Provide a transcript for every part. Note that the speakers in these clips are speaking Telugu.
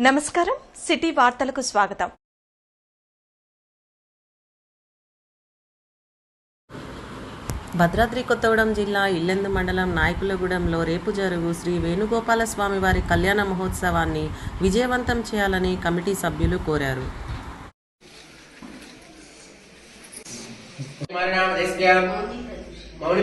నమస్కారం. సిటీ వార్తలకు స్వాగతం. భద్రాద్రి కొత్తగూడెం జిల్లా ఇల్లెందు మండలం నాయకులగూడెంలో రేపు జరుగు శ్రీ వేణుగోపాల స్వామి వారి కళ్యాణ మహోత్సవాన్ని విజయవంతం చేయాలని కమిటీ సభ్యులు కోరారు. మౌని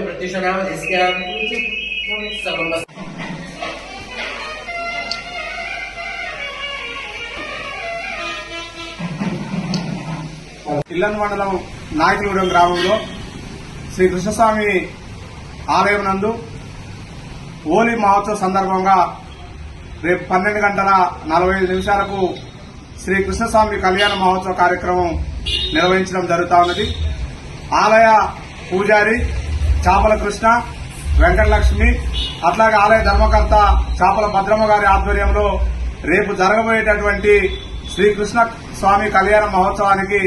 ఇల్లన్ మండలం నాయకులగూడెం గ్రామంలో శ్రీ కృష్ణస్వామి ఆలయం నందు హోలీ మహోత్సవ సందర్భంగా రేపు పన్నెండు గంటల నలభై ఐదు నిమిషాలకు శ్రీ కృష్ణస్వామి కళ్యాణ మహోత్సవ కార్యక్రమం నిర్వహించడం జరుగుతా ఉన్నది. ఆలయ పూజారి చాపల కృష్ణ వెంకటలక్ష్మి అట్లాగే ఆలయ ధర్మకర్త చాపల భద్రమ్మ గారి ఆధ్వర్యంలో రేపు జరగబోయేటటువంటి శ్రీకృష్ణ స్వామి కళ్యాణ మహోత్సవానికి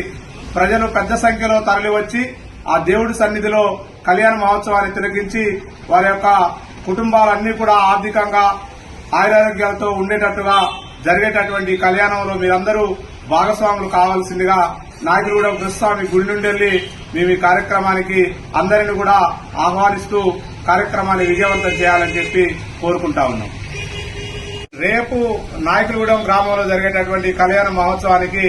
ప్రజలు పెద్ద సంఖ్యలో తరలివచ్చి ఆ దేవుడి సన్నిధిలో కళ్యాణ మహోత్సవాన్ని తిరగించి వారి యొక్క కుటుంబాలన్నీ కూడా ఆర్థికంగా ఆయురారోగ్యాలతో ఉండేటట్టుగా జరిగేటటువంటి కళ్యాణంలో మీరందరూ భాగస్వాములు కావాల్సిందిగా నాయకులగూడెం కృష్ణస్వామి గుడి నుండి వెళ్ళి మేము ఈ కార్యక్రమానికి అందరిని కూడా ఆహ్వానిస్తూ కార్యక్రమాన్ని విజయవంతం చేయాలని చెప్పి కోరుకుంటా ఉన్నాం. రేపు నాయకులగూడెం గ్రామంలో జరిగేటటువంటి కళ్యాణ మహోత్సవానికి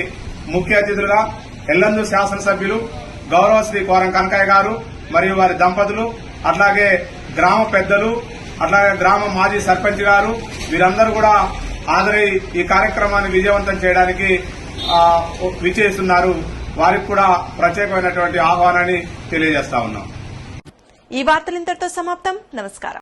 ముఖ్య అతిథులుగా ఎల్లందు శాసనసభ్యులు గౌరవ శ్రీ కోరం కనకయ్య గారు మరియు వారి దంపతులు అట్లాగే గ్రామ పెద్దలు అట్లాగే గ్రామ మాజీ సర్పంచ్ గారు వీరందరూ కూడా హాజరై ఈ కార్యక్రమాన్ని విజయవంతం చేయడానికి ఆ, విచ్చేస్తున్నారు. వారికి కూడా ప్రత్యేకమైనటువంటి ఆహ్వానాన్ని తెలియజేస్తా ఉన్నాం. ఈ వార్తలు ఇంతటితో సమాప్తం. నమస్కారం.